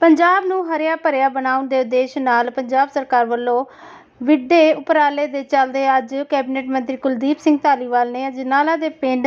ਪੰਜਾਬ ਨੂੰ ਹਰਿਆ ਭਰਿਆ ਬਣਾਉਣ ਦੇ ਉਦੇਸ਼ ਨਾਲ ਪੰਜਾਬ ਸਰਕਾਰ ਵੱਲੋਂ ਵਿੱਢੇ ਉਪਰਾਲੇ ਦੇ ਚੱਲਦੇ ਅੱਜ ਕੈਬਨਿਟ ਮੰਤਰੀ ਕੁਲਦੀਪ ਸਿੰਘ ਧਾਲੀਵਾਲ ਨੇ ਅਜਨਾਲਾ ਦੇ ਪਿੰਡ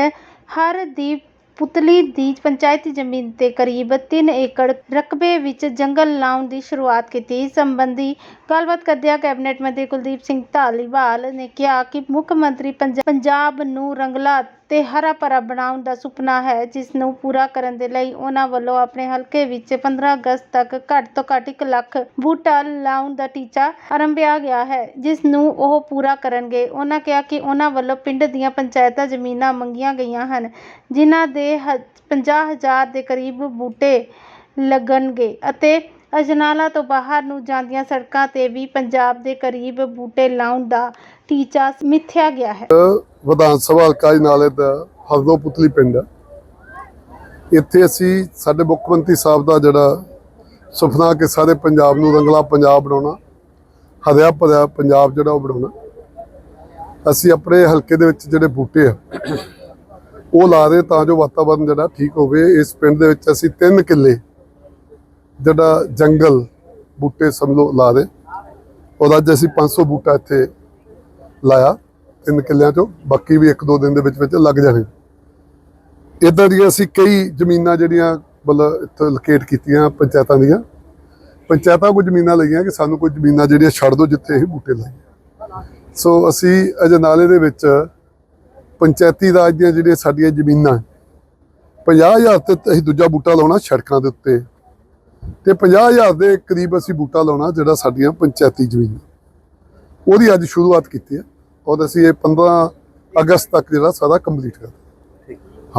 ਹਰਦੀਪ ਪੁਤਲੀ ਦੀ ਪੰਚਾਇਤੀ ਜ਼ਮੀਨ ਤੇ ਕਰੀਬ 3 ਏਕੜ ਰਕਬੇ ਵਿੱਚ ਜੰਗਲ ਲਾਉਣ ਦੀ ਸ਼ੁਰੂਆਤ ਕੀਤੀ। ਇਸ ਸੰਬੰਧੀ ਗੱਲਬਾਤ ਕਰਦਿਆਂ ਕੈਬਨਿਟ ਮੰਤਰੀ ਕੁਲਦੀਪ ਸਿੰਘ ਧਾਲੀਵਾਲ ਨੇ ਕਿਹਾ ਕਿ ਮੁੱਖ ਮੰਤਰੀ ਪੰਜ- ਪੰਜਾਬ ਨੂੰ ਰੰਗਲਾ ਤੇ ਹਰਾ ਭਰਾ ਬਣਾਉਣ ਦਾ ਸੁਪਨਾ ਹੈ, ਜਿਸ ਨੂੰ ਪੂਰਾ ਕਰਨ ਦੇ ਲਈ ਉਹਨਾਂ ਵੱਲੋਂ ਆਪਣੇ ਹਲਕੇ ਵਿੱਚ 15 ਅਗਸਤ ਤੱਕ ਘੱਟ ਤੋਂ ਘੱਟ 1 ਲੱਖ ਬੂਟਾ ਲਾਉਣ ਦਾ ਟੀਚਾ ਆਰੰਭਿਆ ਗਿਆ ਹੈ, ਜਿਸ ਨੂੰ ਉਹ ਪੂਰਾ ਕਰਨਗੇ। ਉਹਨਾਂ ਕਿਹਾ ਕਿ ਉਹਨਾਂ ਵੱਲੋਂ ਪਿੰਡ ਦੀਆਂ ਪੰਚਾਇਤਾਂ ਜ਼ਮੀਨਾਂ ਮੰਗੀਆਂ ਗਈਆਂ ਹਨ, ਜਿਨ੍ਹਾਂ ਦੇ 50000 ਦੇ ਕਰੀਬ ਬੂਟੇ ਲੱਗਣਗੇ ਅਤੇ ਅਜਨਾਲਾ ਤੋਂ ਬਾਹਰ ਨੂੰ ਜਾਂਦੀਆਂ ਸੜਕਾਂ ਤੇ ਵੀ ਪੰਜਾਬ ਦੇ ਕਰੀਬ ਬੂਟੇ ਲਾਉਣ ਦਾ ਟੀਚਾ ਮਿੱਥਿਆ ਗਿਆ ਹੈ। ਵਿਧਾਨ ਸਭਾ ਹਲਕਾ ਨਾਲੇ ਦਾ ਹਰਦੋ ਪੁਤਲੀ ਪਿੰਡ ਇੱਥੇ ਅਸੀਂ ਸਾਡੇ ਮੁੱਖ ਮੰਤਰੀ ਸਾਹਿਬ ਦਾ ਜਿਹੜਾ ਸੁਪਨਾ ਕਿ ਸਾਰੇ ਪੰਜਾਬ ਨੂੰ ਰੰਗਲਾ ਪੰਜਾਬ ਬਣਾਉਣਾ, ਹਰਿਆ ਭਰਿਆ ਪੰਜਾਬ ਜਿਹੜਾ ਉਹ ਬਣਾਉਣਾ। ਅਸੀਂ ਆਪਣੇ ਹਲਕੇ ਦੇ ਵਿੱਚ ਜਿਹੜੇ ਬੂਟੇ ਆ, ਉਹ ਲਾ ਦੇ ਤਾਂ ਜੋ ਵਾਤਾਵਰਨ ਜਿਹੜਾ ਠੀਕ ਹੋਵੇ। ਇਸ ਪਿੰਡ ਦੇ ਵਿੱਚ ਅਸੀਂ 3 ਕਿੱਲੇ ਜਿਹੜਾ ਜੰਗਲ ਬੂਟੇ ਸਮਝੋ ਲਾ ਦੇ। ਔਰ ਅੱਜ ਅਸੀਂ 500 ਬੂਟਾ ਇੱਥੇ ਲਾਇਆ, ਤਿੰਨ ਕਿੱਲਿਆਂ ਚੋਂ, ਬਾਕੀ ਵੀ ਇੱਕ ਦੋ ਦਿਨ ਦੇ ਵਿੱਚ ਵਿੱਚ ਲੱਗ ਜਾਣੇ। ਇਦਾਂ ਦੀਆਂ ਅਸੀਂ ਕਈ ਜ਼ਮੀਨਾਂ ਜਿਹੜੀਆਂ ਮਤਲਬ ਇੱਥੇ ਲੋਕੇਟ ਕੀਤੀਆਂ ਪੰਚਾਇਤਾਂ ਦੀਆਂ। ਪੰਚਾਇਤਾਂ ਕੋਈ ਜ਼ਮੀਨਾਂ ਲਈਆਂ ਕਿ ਸਾਨੂੰ ਕੋਈ ਜ਼ਮੀਨਾਂ ਜਿਹੜੀਆਂ ਛੱਡ ਦਿਓ ਜਿੱਥੇ ਇਹ ਬੂਟੇ ਲਾਈਏ ਸੋ ਅਸੀਂ ਅਜਨਾਲੇ ਦੇ ਵਿੱਚ ਪੰਚਾਇਤੀ ਰਾਜ ਦੀਆਂ ਜਿਹੜੀਆਂ ਸਾਡੀਆਂ ਜ਼ਮੀਨਾਂ 50000 ਤੇ ਅਸੀਂ ਦੂਜਾ ਬੂਟਾ ਲਾਉਣਾ ਸੜਕਾਂ ਦੇ ਉੱਤੇ। ਤੇ 50000 ਦੇ ਕਰੀਬ ਅਸੀਂ ਬੂਟਾ ਲਾਉਣਾ ਜਿਹੜਾ ਸਾਡੀਆਂ ਪੰਚਾਇਤੀ ਜ਼ਮੀਨਾਂ। ਉਹਦੀ ਅੱਜ ਸ਼ੁਰੂਆਤ ਕੀਤੀ ਹੈ। ਔਰ ਅਸੀਂ ਇਹ 15 ਅਗਸਤ ਤੱਕ ਜਿਹੜਾ ਸਾਰਾ ਕੰਪਲੀਟ ਕਰ